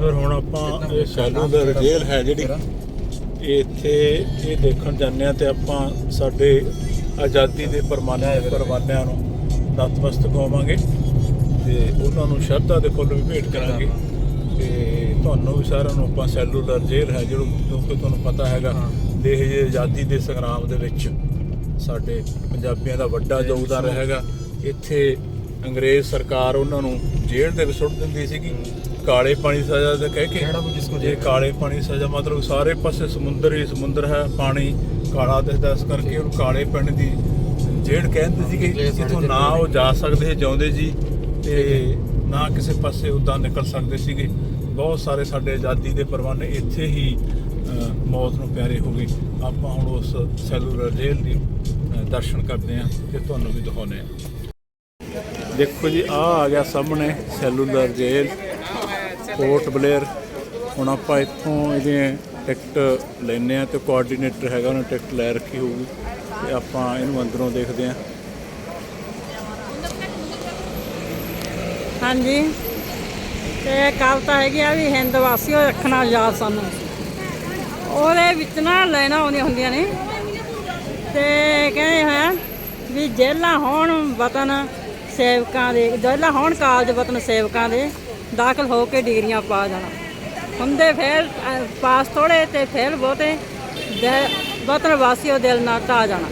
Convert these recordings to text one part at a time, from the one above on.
ਫਿਰ ਹੁਣ ਆਪਾਂ ਇਹ ਸੈਲੂਲਰ ਜੇਲ੍ਹ ਹੈ ਜਿਹੜੀ ਇੱਥੇ ਇਹ ਦੇਖਣ ਜਾਂਦੇ ਆ ਤੇ ਆਪਾਂ ਸਾਡੇ ਆਜ਼ਾਦੀ ਦੇ ਪਰਮਾਨੇ ਪਰਵਾਨਿਆਂ ਨੂੰ ਨਤਮਸਤਕ ਹੋਵਾਂਗੇ ਤੇ ਉਹਨਾਂ ਨੂੰ ਸ਼ਰਧਾ ਦੇ ਫੁੱਲ ਵੀ ਭੇਟ ਕਰਾਂਗੇ ਤੇ ਤੁਹਾਨੂੰ ਵੀ ਸਾਰਿਆਂ ਨੂੰ ਆਪਾਂ ਸੈਲੂਲਰ ਜੇਲ੍ਹ ਹੈ ਜਿਹੜਾ ਕਿਉਂਕਿ ਤੁਹਾਨੂੰ ਪਤਾ ਹੈਗਾ ਦੇਸ਼ ਦੀ ਆਜ਼ਾਦੀ ਦੇ ਸੰਗਰਾਮ ਦੇ ਵਿੱਚ ਸਾਡੇ ਪੰਜਾਬੀਆਂ ਦਾ ਵੱਡਾ ਯੋਗਦਾਨ ਹੈਗਾ। ਇੱਥੇ ਅੰਗਰੇਜ਼ ਸਰਕਾਰ ਉਹਨਾਂ ਨੂੰ ਜੇਲ੍ਹ ਦੇ ਵਿੱਚ ਸੁੱਟ ਦਿੰਦੀ ਸੀਗੀ। ਕਾਲੇ ਪਾਣੀ ਸਜ਼ਾ ਦਾ ਕਹਿ ਕੇ ਜੇ ਕਾਲੇ ਪਾਣੀ ਸਜ਼ਾ ਮਤਲਬ ਸਾਰੇ ਪਾਸੇ ਸਮੁੰਦਰ ਹੀ ਸਮੁੰਦਰ ਹੈ ਪਾਣੀ ਕਾਲਾ ਦਿਸਦਾ ਇਸ ਕਰਕੇ ਉਹਨੂੰ ਕਾਲੇ ਪਿੰਡ ਦੀ ਜੇਲ੍ਹ ਕਹਿੰਦੇ ਸੀਗੇ। ਜਿੱਥੋਂ ਨਾ ਉਹ ਜਾ ਸਕਦੇ ਜਿਉਂਦੇ ਜੀ ਤੇ ਨਾ ਕਿਸੇ ਪਾਸੇ ਉਦਾਂ ਨਿਕਲ ਸਕਦੇ ਸੀਗੇ। ਬਹੁਤ ਸਾਰੇ ਸਾਡੇ ਆਜ਼ਾਦੀ ਦੇ ਪਰਵਾਨੇ ਇੱਥੇ ਹੀ ਮੌਤ ਨੂੰ ਪਿਆਰੇ ਹੋ ਗਏ। ਆਪਾਂ ਹੁਣ ਉਸ ਸੈਲੂਲਰ ਜੇਲ੍ਹ ਦੀ ਦਰਸ਼ਨ ਕਰਦੇ ਹਾਂ ਤੇ ਤੁਹਾਨੂੰ ਵੀ ਦਿਖਾਉਂਦੇ ਹਾਂ। ਦੇਖੋ ਜੀ ਆ ਆ ਗਿਆ ਸਾਹਮਣੇ ਸੈਲੂਲਰ ਜੇਲ ਪੋਰਟ ਬਲੇਅਰ। ਹੁਣ ਆਪਾਂ ਇੱਥੋਂ ਇਹਦੇ ਟਿਕਟ ਲੈਨੇ ਆ ਤੇ ਕੋਆਰਡੀਨੇਟਰ ਹੈਗਾ, ਉਹਨੇ ਟਿਕਟ ਲੈ ਰੱਖੀ ਹੋਊਗੀ ਤੇ ਆਪਾਂ ਇਹਨੂੰ ਅੰਦਰੋਂ ਦੇਖਦੇ ਹਾਂ। ਹਾਂਜੀ। ਤੇ ਕਵਿਤਾ ਹੈਗੀ ਆ ਵੀ ਹਿੰਦ ਵਾਸੀਓ ਰੱਖਣਾ ਯਾਦ ਸਾਨੂੰ। ਉਹਦੇ ਵਿੱਚ ਨਾ ਲੈਣਾ ਆਉਂਦੀਆਂ ਹੁੰਦੀਆਂ ਨੇ। ਤੇ ਕਹਿੰਦੇ ਹੋਇਆ ਵੀ ਜੇਲਾਂ ਹੋਣ, ਵਤਨ ਸੇਵਕਾਂ ਦੇ ਜੇਲਾਂ ਹੁਣ ਕਾਲਜ ਵਤਨ ਸੇਵਕਾਂ ਦੇ ਦਾਖਲ ਹੋ ਕੇ ਡਿਗਰੀਆਂ ਪਾ ਜਾਣਾ ਹੁੰਦੇ ਫੇਲ ਪਾਸ ਥੋੜੇ ਤੇ ਫੇਲ ਬਹੁਤੇ ਦਿ- ਵਤਨ ਵਾਸੀਓ ਦਿਲ ਨਾਲ ਢਾ ਜਾਣਾ।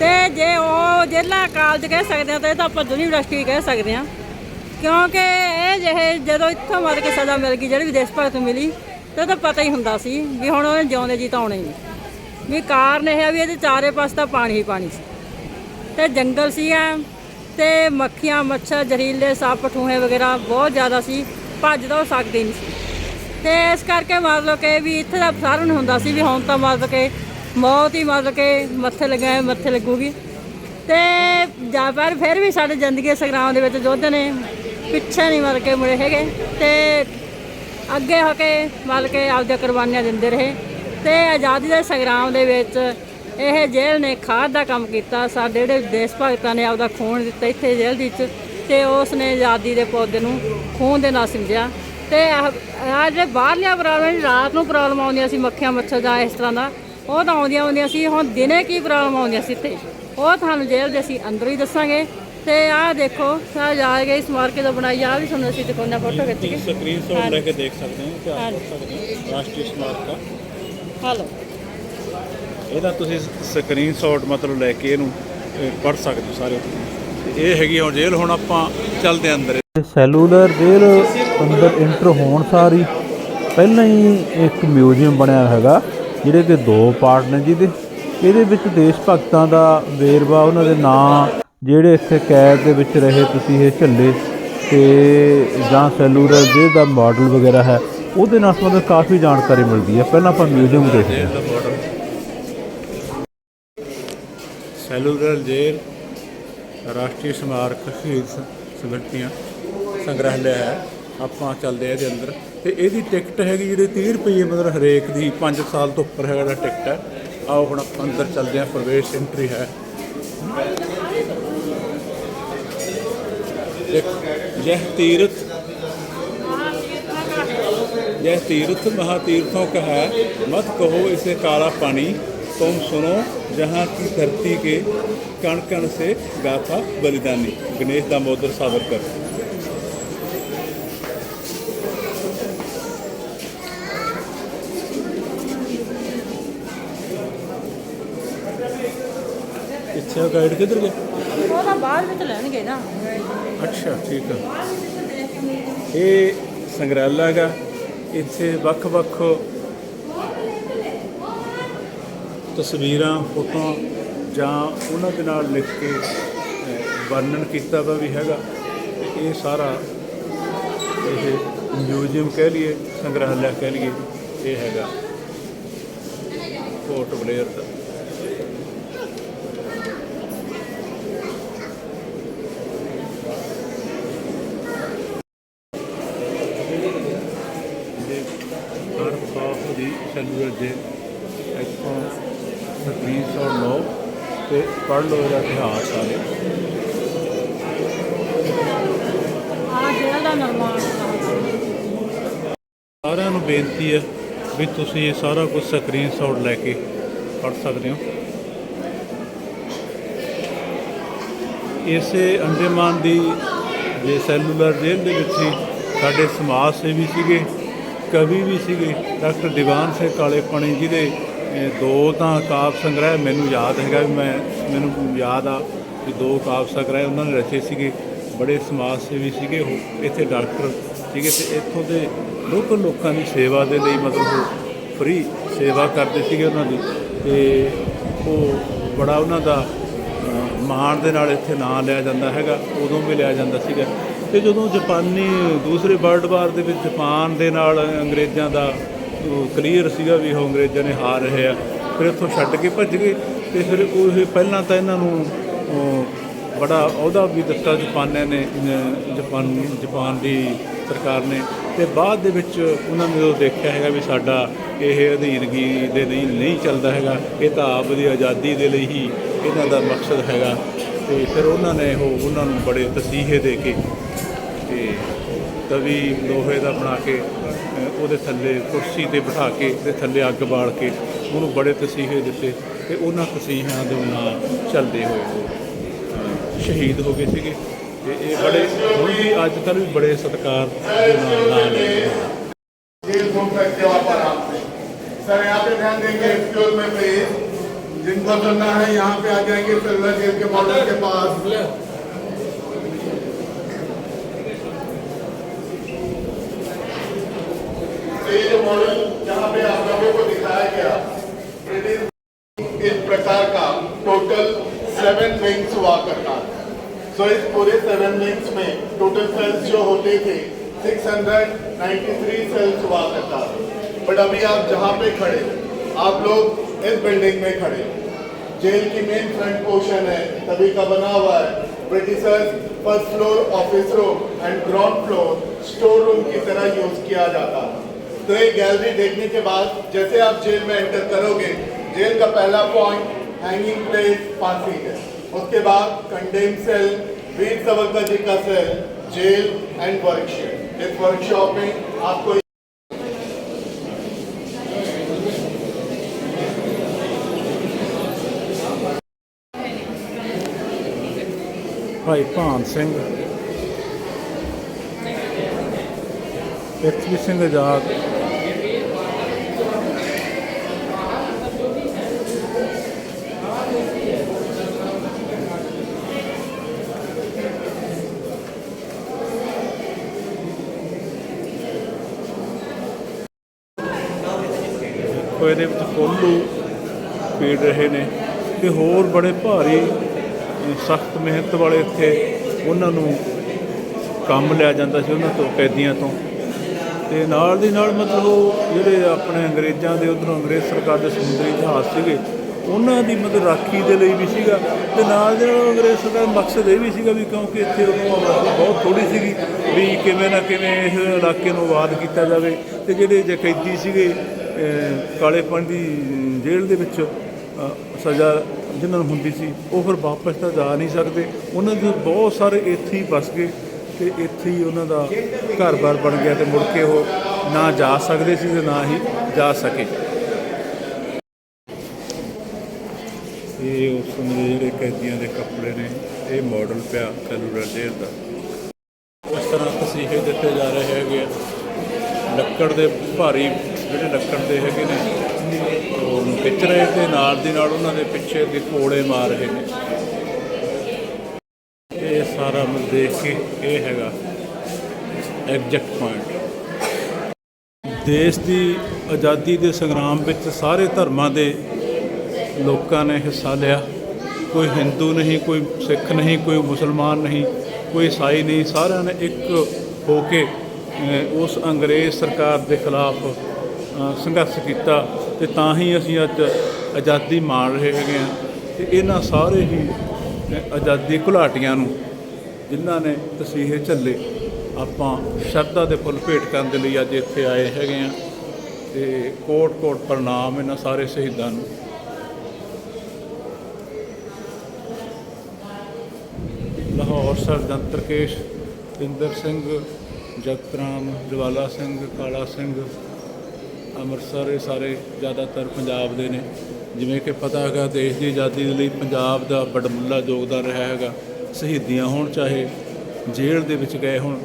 ਤੇ ਜੇ ਉਹ ਜੇਲਾਂ ਕਾਲਜ ਕਹਿ ਸਕਦੇ ਆ ਤਾਂ ਇਹ ਤਾਂ ਆਪਾਂ ਯੂਨੀਵਰਸਿਟੀ ਕਹਿ ਸਕਦੇ ਆ ਕਿਉਂਕਿ ਇਹ ਜਿਹੇ ਜਦੋਂ ਇੱਥੋਂ ਮਰ ਕੇ ਸਜ਼ਾ ਮਿਲ ਗਈ, ਜਿਹੜੀ ਵੀ ਦੇਸ਼ ਭਗਤ ਨੂੰ ਮਿਲੀ, ਤੇ ਤਾਂ ਪਤਾ ਹੀ ਹੁੰਦਾ ਸੀ ਵੀ ਹੁਣ ਉਹਨੇ ਜਿਉਂਦੇ ਜੀ ਤਾਂ ਆਉਣੇ ਨਹੀਂ ਵੀ ਕਾਰਨ ਇਹ ਆ ਵੀ ਇਹਦੇ ਚਾਰੇ ਪਾਸੇ ਤਾਂ ਪਾਣੀ ਹੀ ਪਾਣੀ ਸੀ। ਤੇ ਜੰਗਲ ਸੀ ਆ ਤੇ ਮੱਖੀਆਂ, ਮੱਛਰ, ਜ਼ਹਿਰੀਲੇ ਸੱਪ, ਠੂਹੇ ਵਗੈਰਾ ਬਹੁਤ ਜ਼ਿਆਦਾ ਸੀ, ਭੱਜ ਤਾਂ ਉਹ ਸਕਦੇ ਨਹੀਂ ਸੀ। ਤੇ ਇਸ ਕਰਕੇ ਮਤਲਬ ਕਿ ਵੀ ਇੱਥੇ ਦਾ ਸਾਰਿਆਂ ਹੁੰਦਾ ਸੀ ਵੀ ਹੁਣ ਤਾਂ ਮਤਲਬ ਕਿ ਮੌਤ ਹੀ ਮਤਲਬ ਕਿ ਮੱਥੇ ਲਗਾਏ ਮੱਥੇ ਲੱਗੂਗੀ। ਤੇ ਜਾਂ ਪਰ ਫਿਰ ਵੀ ਸਾਡੇ ਜ਼ਿੰਦਗੀ ਸੰਗਰਾਮ ਦੇ ਵਿੱਚ ਯੋਧੇ ਨੇ, ਪਿੱਛੇ ਨਹੀਂ ਮਤਲਬ ਕਿ ਮੁੜੇ ਹੈਗੇ। ਤੇ ਅੱਗੇ ਹੋ ਕੇ ਮਤਲਬ ਕਿ ਆਪਦੀਆਂ ਕੁਰਬਾਨੀਆਂ ਦਿੰਦੇ ਰਹੇ। ਤੇ ਆਜ਼ਾਦੀ ਦੇ ਸੰਗਰਾਮ ਦੇ ਵਿੱਚ ਇਹ ਜੇਲ੍ਹ ਨੇ ਖਾਦ ਦਾ ਕੰਮ ਕੀਤਾ ਸਾਡੇ ਜਿਹੜੇ ਦੇਸ਼ ਭਗਤਾਂ ਨੇ ਆਪਦਾ ਖੂਨ ਦਿੱਤਾ ਇੱਥੇ ਜੇਲ੍ਹ ਦੇ ਵਿੱਚ ਤੇ ਉਸ ਨੇ ਆਜ਼ਾਦੀ ਦੇ ਪੌਦੇ ਨੂੰ ਖੂਨ ਦੇ ਨਾਲ ਸਮਝਿਆ ਤੇ ਆ ਜਿਹੜੇ ਬਾਹਰਲੀਆਂ ਪ੍ਰੋਬਲਮ ਰਾਤ ਨੂੰ ਪ੍ਰੋਬਲਮ ਆਉਂਦੀਆਂ ਸੀ ਮੱਖੀਆਂ ਮੱਛਰ ਦਾ ਇਸ ਤਰ੍ਹਾਂ ਦਾ ਉਹ ਤਾਂ ਆਉਂਦੀਆਂ ਆਉਂਦੀਆਂ ਸੀ ਹੁਣ ਦਿਨੇ ਕੀ ਪ੍ਰੋਬਲਮ ਆਉਂਦੀਆਂ ਸੀ ਇੱਥੇ? ਉਹ ਤੁਹਾਨੂੰ ਜੇਲ੍ਹ ਦੇ ਅਸੀਂ ਅੰਦਰ ਹੀ ਦੱਸਾਂਗੇ। ਤੇ ਆਹ ਦੇਖੋ ਸਾ ਜਾ ਕੇ ਇਸ ਮਾਰਕੇ ਤੋਂ ਬਣਾਈ ਆ ਵੀ ਤੁਹਾਨੂੰ ਅਸੀਂ ਦਿਖਾਉਂਦੇ ਫੋਟੋ ਖਿੱਚ ਕੇ। ਸਕਰੀਨਸ਼ਾਟ ਲੈ ਕੇ ਦੇਖ ਸਕਦੇ ਹੋ ਤੇ ਆਪ ਕਰ ਸਕਦੇ ਹੋ ਰਾਸ਼ਟਰੀ ਸਮਾਰਕ ਦਾ। ਹਲੋ। ਇਹਦਾ ਤੁਸੀਂ ਸਕਰੀਨਸ਼ਾਟ ਮਤਲਬ ਲੈ ਕੇ ਇਹਨੂੰ ਪੜ ਸਕਦੇ ਹੋ ਸਾਰੇ। ਤੇ ਇਹ ਹੈਗੀ ਹੁਣ ਜੇਲ੍ਹ ਹੁਣ ਆਪਾਂ ਚੱਲਦੇ ਅੰਦਰ। ਸੈਲੂਲਰ ਜੇਲ੍ਹ ਅੰਦਰ ਇੰਟਰ ਹੋਣ ਸਾਰੀ। ਪਹਿਲਾਂ ਹੀ ਇੱਕ ਮਿਊਜ਼ੀਅਮ ਬਣਿਆ ਹੈਗਾ ਜਿਹਦੇ ਕਿ ਦੋ ਪਾਰਟ ਨੇ ਜਿਹਦੇ। ਇਹਦੇ ਵਿੱਚ ਦੇਸ਼ ਭਗਤਾਂ ਦਾ ਵੇਰਵਾ ਉਹਨਾਂ ਦੇ ਨਾਂ ਜਿਹੜੇ ਇੱਥੇ ਕੈਦ ਦੇ ਵਿੱਚ ਰਹੇ ਤੁਸੀਂ ਇਹ ਝੱਲੇ ਤੇ ਜਾਂ ਸੈਲੂਲਰ ਜੇਲ੍ਹ ਦਾ ਮਾਡਲ ਵਗੈਰਾ ਹੈ ਉਹਦੇ ਨਾਲ ਸੰਬੰਧਿਤ ਕਾਫੀ ਜਾਣਕਾਰੀ ਮਿਲਦੀ ਹੈ। ਪਹਿਲਾਂ ਆਪਾਂ ਮਿਊਜ਼ੀਅਮ ਦੇਖਦੇ ਹਾਂ। ਦਾ ਮਾਡਲ ਸੈਲੂਲਰ ਜੇਲ੍ਹ ਰਾਸ਼ਟਰੀ ਸਮਾਰਕ ਸ਼ਹੀਦ ਸ- ਸਮਿਤੀਆਂ ਸੰਗ੍ਰਹਿਆਲਾ ਹੈ ਆਪਾਂ ਚੱਲਦੇ ਆ ਇਹਦੇ ਅੰਦਰ ਤੇ ਇਹਦੀ ਟਿਕਟ ਹੈਗੀ ਜਿਹੜੀ 30 ਰੁਪਏ ਮਤਲਬ ਹਰੇਕ ਦੀ 5 ਸਾਲ ਤੋਂ ਉੱਪਰ ਹੈਗਾ ਦਾ ਟਿਕਟ ਹੈ ਆਓ ਹੁਣ ਆਪਾਂ ਅੰਦਰ ਚੱਲਦੇ ਆ ਪ੍ਰਵੇਸ਼ ਐਂਟਰੀ ਹੈ ਇੱਕ यह तीर्थ यह तीर्थ महातीर्थों का है मत कहो इसे काला पानी तुम सुनो जहाँ की धरती के कण कण से गाथा बलिदानी गणेश दामोदर सावरकर ਪਿੱਛੇ ਗਾਈਡ ਕਿੱਧਰ ਗਿਆ ਉਹ ਤਾਂ ਬਾਅਦ ਵਿੱਚ ਲੈਣਗੇ ਨਾ ਅੱਛਾ ਠੀਕ ਆ ਇਹ ਸੰਗਰਾਲਾ ਹੈਗਾ ਇੱਥੇ ਵੱਖ-ਵੱਖ ਤਸਵੀਰਾਂ, ਫੋਟੋਆਂ ਜਾਂ ਉਹਨਾਂ ਦੇ ਨਾਲ ਲਿਖ ਕੇ ਵਰਣਨ ਕੀਤਾ ਵਾ ਵੀ ਹੈਗਾ। ਇਹ ਸਾਰਾ ਇਹ ਮਿਊਜ਼ੀਅਮ ਕਹਿ ਲਈਏ ਸੰਗ੍ਰਹਿਆਲਾ ਕਹਿ ਲਈਏ, ਇਹ ਹੈਗਾ। ਪੋਰਟ ਬਲੇਅਰ ਦਾ। ਹਰ ਖਾਸ ਦੀ ਸੈਲੂਲਰ ਦੇ ਇੱਥੋਂ ਸਕਰੀਨਸ਼ਾਟ ਲਓ ਤੇ ਪੜ੍ਹ ਲਓ ਇਹਦਾ ਇਤਿਹਾਸ ਆ ਜੇਲ੍ਹ ਦਾ ਨਿਰਮਾਣ ਸਾਰਿਆਂ ਨੂੰ ਬੇਨਤੀ ਹੈ ਵੀ ਤੁਸੀਂ ਇਹ ਸਾਰਾ ਕੁਝ ਸਕਰੀਨਸ਼ਾਟ ਲੈ ਕੇ ਪੜ ਸਕਦੇ ਹੋ। ਇਸੇ ਅੰਡੇਮਾਨ ਦੀ ਜੇ ਸੈਲੂਲਰ ਜੇਲ੍ਹ ਦੇ ਵਿੱਚ ਹੀ ਸਾਡੇ ਸਮਾਜ ਸੇਵੀ ਸੀਗੇ ਕਵੀ ਵੀ ਸੀਗੇ ਡਾਕਟਰ ਦੀਵਾਨ ਸਿੰਘ ਕਾਲੇ ਪਾਣੀ ਜਿਹਦੇ ਦੋ ਤਾਂ ਕਾਵ ਸੰਗ੍ਰਹਿ ਮੈਨੂੰ ਯਾਦ ਹੈਗਾ ਵੀ ਮੈਂ, ਮੈਨੂੰ ਯਾਦ ਆ ਵੀ ਦੋ ਕਾਵਿ ਸੰਗ੍ਰਹਿ ਉਹਨਾਂ ਨੇ ਰਚੇ ਸੀਗੇ, ਬੜੇ ਸਮਾਜ ਸੇਵੀ ਸੀਗੇ, ਉਹ ਇੱਥੇ ਡਾਕਟਰ ਸੀਗੇ ਤੇ ਇੱਥੋਂ ਦੇ ਲੋਕਲ ਲੋਕਾਂ ਦੀ ਸੇਵਾ ਦੇ ਲਈ ਮਤਲਬ ਉਹ ਫ੍ਰੀ ਸੇਵਾ ਕਰਦੇ ਸੀਗੇ ਉਹਨਾਂ ਦੀ ਤੇ ਉਹ ਬੜਾ ਉਹਨਾਂ ਦਾ, ਅਹ, ਮਾਣ ਦੇ ਨਾਲ ਇੱਥੇ ਨਾਂ ਲਿਆ ਜਾਂਦਾ ਹੈਗਾ, ਉਦੋਂ ਵੀ ਲਿਆ ਜਾਂਦਾ ਸੀਗਾ। ਤੇ ਜਦੋਂ ਜਾਪਾਨੀ ਦੂਸਰੇ ਵਰਲਡ ਵਾਰ ਦੇ ਵਿੱਚ ਜਾਪਾਨ ਦੇ ਨਾਲ ਅੰਗਰੇਜ਼ਾਂ ਦਾ ਕਲੀਅਰ ਸੀਗਾ ਵੀ ਉਹ ਅੰਗਰੇਜ਼ਾਂ ਨੇ ਹਾਰ ਰਹੇ ਆ। ਫਿਰ ਇੱਥੋਂ ਛੱਡ ਕੇ ਭੱਜ ਗਏ ਤੇ ਫਿਰ ਉਹ ਪਹਿਲਾਂ ਤਾਂ ਇਹਨਾਂ ਨੂੰ ਬੜਾ ਅਹੁਦਾ ਵੀ ਦਿੱਤਾ ਜਾਪਾਨੀਆਂ ਨੇ ਜਪਾਨ ਜਪਾਨ ਦੀ ਸਰਕਾਰ ਨੇ। ਤੇ ਬਾਅਦ ਦੇ ਵਿੱਚ ਉਹਨਾਂ ਨੇ ਜਦੋਂ ਦੇਖਿਆ ਹੈਗਾ ਵੀ ਸਾਡਾ ਇਹ ਅਧੀਨਗੀ ਦੇ ਲਈ ਨਹੀਂ ਚੱਲਦਾ ਹੈਗਾ, ਇਹ ਤਾਂ ਆਪ ਦੀ ਆਜ਼ਾਦੀ ਦੇ ਲਈ ਹੀ ਇਹਨਾਂ ਦਾ ਮਕਸਦ ਹੈਗਾ। ਤੇ ਫਿਰ ਉਹਨਾਂ ਨੇ ਉਹ, ਉਹਨਾਂ ਨੂੰ ਬੜੇ ਤਸੀਹੇ ਦੇ ਕੇ ਤੇ ਤਵੀ ਲੋਹੇ ਦਾ ਬਣਾ ਕੇ ਉਹਦੇ ਥੱਲੇ ਕੁਰਸੀ ਤੇ ਬਿਠਾ ਕੇ ਤੇ ਥੱਲੇ ਅੱਗ ਬਾਲ ਕੇ ਉਹਨੂੰ ਬੜੇ ਤਸੀਹੇ ਦਿੱਤੇ ਤੇ ਉਹਨਾਂ ਤਸੀਹਿਆਂ ਦੇ ਨਾਲ ਚੱਲਦੇ ਹੋਏ ਉਹ ਅਹ ਸ਼ਹੀਦ ਹੋ ਗਏ ਸੀਗੇ ਤੇ ਇਹ ਬੜੇ ਹੁਣ ਵੀ ਅੱਜ ਕੱਲ੍ਹ ਵੀ ਬੜੇ ਸਤਿਕਾਰ ਦੇ ਨਾਲ ਨਾਲ ਲੈਂਦੇ ਹਨ जेल घूम सकते हो आप आराम से सर यहाँ पे ध्यान देंगे एक्सक्यूज में प्लीज जिनको सुनना है यहाँ पे आ जाएंगे सिल्वर जेल के बॉर्डर के पास ये मॉडल जहाँ पे आप लोगों को दिखाया गया। इस प्रकार का टोटल सेवन विंग्स हुआ करता है। सो इस पूरे सेवन विंग्स में टोटल सेल्स जो होते थे 693 सेल्स हुआ करता बट अभी आप जहाँ पे खड़े, आप लोग इस बिल्डिंग में खड़े। जेल की मेन फ्रंट पोर्शन है, तभी का बना हुआ है। Britishers first floor office room and ground floor store room की तरह यूज़ किया जाता था तो ये गैलरी देखने के बाद जैसे आप जेल में एंटर करोगे जेल का पहला पॉइंट हैंगिंग प्लेस फांसी है उसके बाद कंडेम सेल वीर सवरकर जी का सेल जेल एंड वर्कशॉप इस वर्कशॉप में आपको ਭਾਈ ਭਾਨ ਸਿੰਘ ਪ੍ਰਿਥਵੀ ਸਿੰਘ ਆਜ਼ਾਦ ਉਹ ਇਹਦੇ ਵਿੱਚ ਕੋਲੂ ਪੀੜ ਰਹੇ ਨੇ ਤੇ ਹੋਰ ਬੜੇ ਭਾਰੀ ਸਖਤ ਮਿਹਨਤ ਵਾਲੇ ਇੱਥੇ ਉਹਨਾਂ ਨੂੰ ਕੰਮ ਲਿਆ ਜਾਂਦਾ ਸੀ ਉਹਨਾਂ ਤੋਂ, ਕੈਦੀਆਂ ਤੋਂ। ਤੇ ਨਾਲ ਦੀ ਨਾਲ ਮਤਲਬ ਉਹ ਜਿਹੜੇ ਆਪਣੇ ਅੰਗਰੇਜ਼ਾਂ ਦੇ ਉਧਰੋਂ ਅੰਗਰੇਜ਼ ਸਰਕਾਰ ਦੇ ਸਮੁੰਦਰੀ ਜਹਾਜ਼ ਸੀਗੇ, ਉਹਨਾਂ ਦੀ ਮਤਲਬ ਰਾਖੀ ਦੇ ਲਈ ਵੀ ਸੀਗਾ ਤੇ ਨਾਲ ਦੇ ਨਾਲ ਅੰਗਰੇਜ਼ ਸਰਕਾਰ ਦਾ ਮਕਸਦ ਇਹ ਵੀ ਸੀਗਾ ਵੀ ਕਿਉਂਕਿ ਇੱਥੇ ਉਦੋਂ ਆਬਾਦੀ ਬਹੁਤ ਥੋੜੀ ਸੀਗੀ ਵੀ ਕਿਵੇਂ ਨਾ ਕਿਵੇਂ ਇਸ ਇਲਾਕੇ ਨੂੰ ਆਬਾਦ ਕੀਤਾ ਜਾਵੇ ਤੇ ਜਿਹੜੇ ਜਕੈਦੀ ਸੀਗੇ ਅਹ, ਕਾਲੇ ਪਾਣੀ ਦੀ ਜੇਲ੍ਹ ਦੇ ਵਿੱਚ ਸਜ਼ਾ ਜਿਨ੍ਹਾਂ ਨੂੰ ਹੁੰਦੀ ਸੀ, ਉਹ ਫਿਰ ਵਾਪਸ ਤਾਂ ਜਾ ਨਹੀਂ ਸਕਦੇ। ਉਹਨਾਂ ਦੇ ਬਹੁਤ ਸਾਰੇ ਇੱਥੇ ਹੀ ਫਸ ਗਏ ਤੇ ਇੱਥੇ ਹੀ ਉਹਨਾਂ ਦਾ ਘਰ-ਬਾਰ ਬਣ ਗਿਆ ਤੇ ਮੁੜ ਕੇ ਉਹ ਨਾ ਜਾ ਸਕਦੇ ਸੀ ਤੇ ਨਾ ਹੀ ਜਾ ਸਕੇ। ਇਹ ਉਸ ਸਮੇਂ ਜਿਹੜੇ ਕੈਦੀਆਂ ਦੇ ਕੱਪੜੇ ਨੇ, ਇਹ ਮਾਡਲ ਪਿਆ ਸੈਲੂਲਰ ਜੇਲ੍ਹ ਦਾ। ਇਸ ਤਰ੍ਹਾਂ ਤਸੀਹੇ ਦਿੱਤੇ ਜਾ ਰਹੇ ਹੈਗੇ ਆ। ਲੱਕੜ ਦੇ ਭਾਰੀ ਜਿਹੜੇ ਲੱਕੜ ਦੇ ਹੈਗੇ ਨੇ, ਉਹ ਖਿੱਚ ਰਹੇ ਤੇ ਨਾਲ ਦੀ ਨਾਲ ਉਹਨਾਂ ਦੇ ਪਿੱਛੇ ਅੱਗੇ ਕੋੜੇ ਮਾਰ ਰਹੇ ਨੇ। ਇਹ ਸਾਰਾ ਮੈਂ ਦੇਖ ਕੇ ਇਹ ਹੈਗਾ ਐਗਜ਼ੈਕਟ ਪੁਆਇੰਟ ਦੇਸ਼ ਦੀ ਆਜ਼ਾਦੀ ਦੇ ਸੰਗਰਾਮ ਵਿੱਚ ਸਾਰੇ ਧਰਮਾਂ ਦੇ ਲੋਕਾਂ ਨੇ ਹਿੱਸਾ ਲਿਆ। ਕੋਈ ਹਿੰਦੂ ਨਹੀਂ, ਕੋਈ ਸਿੱਖ ਨਹੀਂ, ਕੋਈ ਮੁਸਲਮਾਨ ਨਹੀਂ, ਕੋਈ ਈਸਾਈ ਨਹੀਂ, ਸਾਰਿਆਂ ਨੇ ਇੱਕ ਹੋ ਕੇ ਉਸ ਅੰਗਰੇਜ਼ ਸਰਕਾਰ ਦੇ ਖਿਲਾਫ ਸੰਘਰਸ਼ ਕੀਤਾ ਤੇ ਤਾਂ ਹੀ ਅਸੀਂ ਅੱਜ ਆਜ਼ਾਦੀ ਮਾਣ ਰਹੇ ਹੈਗੇ ਹਾਂ। ਤੇ ਇਹਨਾਂ ਸਾਰੇ ਹੀ ਆਜ਼ਾਦੀ ਘੁਲਾਟੀਆਂ ਨੂੰ ਜਿਨ੍ਹਾਂ ਨੇ ਤਸੀਹੇ ਝੱਲੇ, ਆਪਾਂ ਸ਼ਰਧਾ ਦੇ ਫੁੱਲ ਭੇਟ ਕਰਨ ਦੇ ਲਈ ਅੱਜ ਇੱਥੇ ਆਏ ਹੈਗੇ ਆ ਤੇ ਕੋਟ ਕੋਟ ਪ੍ਰਣਾਮ ਇਹਨਾਂ ਸਾਰੇ ਸ਼ਹੀਦਾਂ ਨੂੰ। ਲਾਹੌਰ ਸਰਜੰਤ ਤਰਕੇਸ਼ ਇੰਦਰ ਸਿੰਘ ਜਗਤਰਾਮ ਜਵਾਲਾ ਸਿੰਘ, ਕਾਲਾ ਸਿੰਘ ਅੰਮ੍ਰਿਤਸਰ ਇਹ ਸਾਰੇ ਜ਼ਿਆਦਾਤਰ ਪੰਜਾਬ ਦੇ ਨੇ। ਜਿਵੇਂ ਕਿ ਪਤਾ ਹੈਗਾ ਦੇਸ਼ ਦੀ ਆਜ਼ਾਦੀ ਦੇ ਲਈ ਪੰਜਾਬ ਦਾ ਬੜਮੁੱਲਾ ਯੋਗਦਾਨ ਰਿਹਾ ਹੈਗਾ। ਸ਼ਹੀਦੀਆਂ ਹੋਣ ਚਾਹੇ ਜੇਲ੍ਹ ਦੇ ਵਿੱਚ ਗਏ ਹੋਣ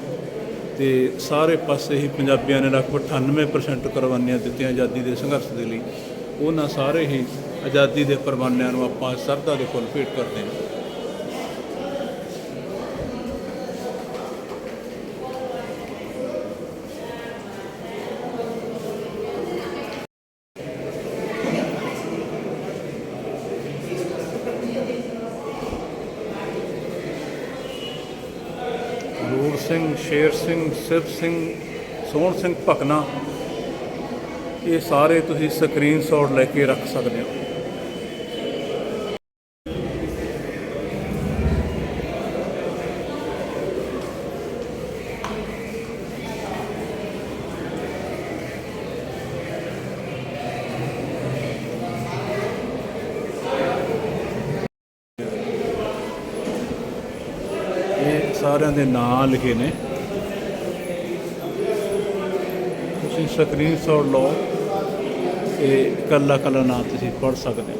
ਤੇ ਸਾਰੇ ਪਾਸੇ ਹੀ ਪੰਜਾਬੀਆਂ ਨੇ ਲਗਭਗ 98% ਕੁਰਬਾਨੀਆਂ ਦਿੱਤੀਆਂ ਆਜ਼ਾਦੀ ਦੇ ਸੰਘਰਸ਼ ਦੇ ਲਈ। ਉਹਨਾਂ ਸਾਰੇ ਹੀ ਆਜ਼ਾਦੀ ਦੇ ਪਰਵਾਨਿਆਂ ਨੂੰ ਆਪਾਂ ਸਰਦਾ ਦੇ ਫੁੱਲ ਭੇਟ ਕਰਦੇ ਹਾਂ ਰੂੜ ਸਿੰਘ ਸ਼ੇਰ ਸਿੰਘ, ਸਿਰ ਸਿੰਘ, ਸੋਹਣ ਸਿੰਘ ਭਕਨਾ, ਇਹ ਸਾਰੇ ਤੁਸੀਂ ਸਕਰੀਨਸ਼ਾਟ ਲੈ ਕੇ ਰੱਖ ਸਕਦੇ ਹੋ। ਇਹ ਸਾਰਿਆਂ ਦੇ ਨਾਂ ਲਿਖੇ ਨੇ। ਤੁਸੀਂ ਸਕਰੀਨ ਸਕਰੀਨਸ਼ਾਟ ਲਓ ਤੇ ਕੱਲਾ ਕੱਲਾ ਨਾਂ ਤੁਸੀਂ ਪੜ੍ਹ ਸਕਦੇ ਹੋ।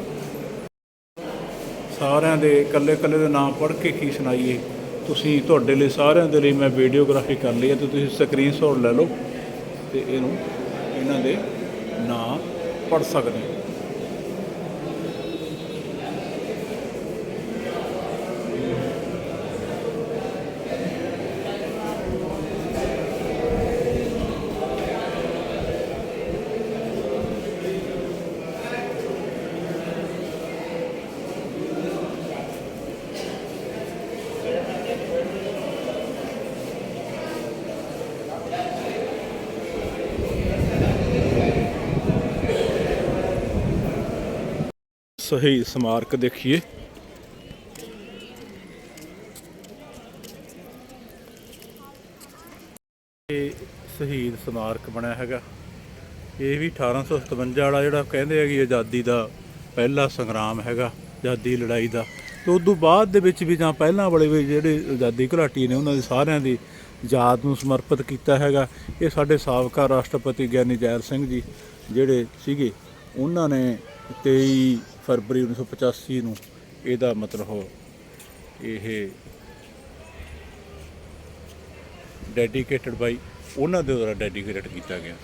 ਸਾਰਿਆਂ ਦੇ ਇਕੱਲੇ ਇਕੱਲੇ ਦੇ ਨਾਮ ਪੜ੍ਹ ਕੇ ਕੀ ਸੁਣਾਈਏ? ਤੁਸੀਂ ਤੁਹਾਡੇ ਲਈ ਸਾਰਿਆਂ ਦੇ ਲਈ ਮੈਂ ਵੀਡੀਓਗ੍ਰਾਫੀ ਕਰ ਲਈ ਹੈ ਤੇ ਤੁਸੀਂ ਸਕਰੀਨ ਸਕਰੀਨਸ਼ਾਟ ਲੈ ਲਓ ਤੇ ਇਹਨੂੰ ਇਹਨਾਂ ਦੇ ਨਾਂ ਪੜ੍ਹ ਸਕਦੇ ਹੋ। ਸਹੀ ਸਮਾਰਕ ਦੇਖੀਏ। ਇਹ ਸ਼ਹੀਦ ਸਮਾਰਕ ਬਣਿਆ ਹੈਗਾ। ਇਹ ਵੀ 1857 ਵਾਲਾ ਜਿਹੜਾ ਕਹਿੰਦੇ ਆ ਕਿ ਆਜ਼ਾਦੀ ਦਾ ਪਹਿਲਾ ਸੰਗਰਾਮ ਹੈਗਾ, ਆਜ਼ਾਦੀ ਲੜਾਈ ਦਾ। ਤੇ ਤੋਂ ਬਾਅਦ ਦੇ ਵਿੱਚ ਵੀ ਜਾਂ ਪਹਿਲਾਂ ਵਾਲੇ ਵੀ ਜਿਹੜੇ ਆਜ਼ਾਦੀ ਘੁਲਾਟੀ ਨੇ, ਉਹਨਾਂ ਦੇ ਸਾਰਿਆਂ ਦੀ ਯਾਦ ਨੂੰ ਸਮਰਪਿਤ ਕੀਤਾ ਹੈਗਾ। ਇਹ ਸਾਡੇ ਸਾਬਕਾ ਰਾਸ਼ਟਰਪਤੀ ਗਿਆਨੀ ਜੈਲ ਸਿੰਘ ਜੀ ਜਿਹੜੇ ਸੀਗੇ, ਉਹਨਾਂ ਨੇ 23 ਫਰਵਰੀ 1985 ਨੂੰ ਇਹਦਾ ਮਤਲਬ ਇਹ ਡੈਡੀਕੇਟਡ ਬਾਈ ਉਹਨਾਂ ਦੇ ਦੁਆਰਾ ਡੈਡੀਕੇਟਡ ਕੀਤਾ ਗਿਆ।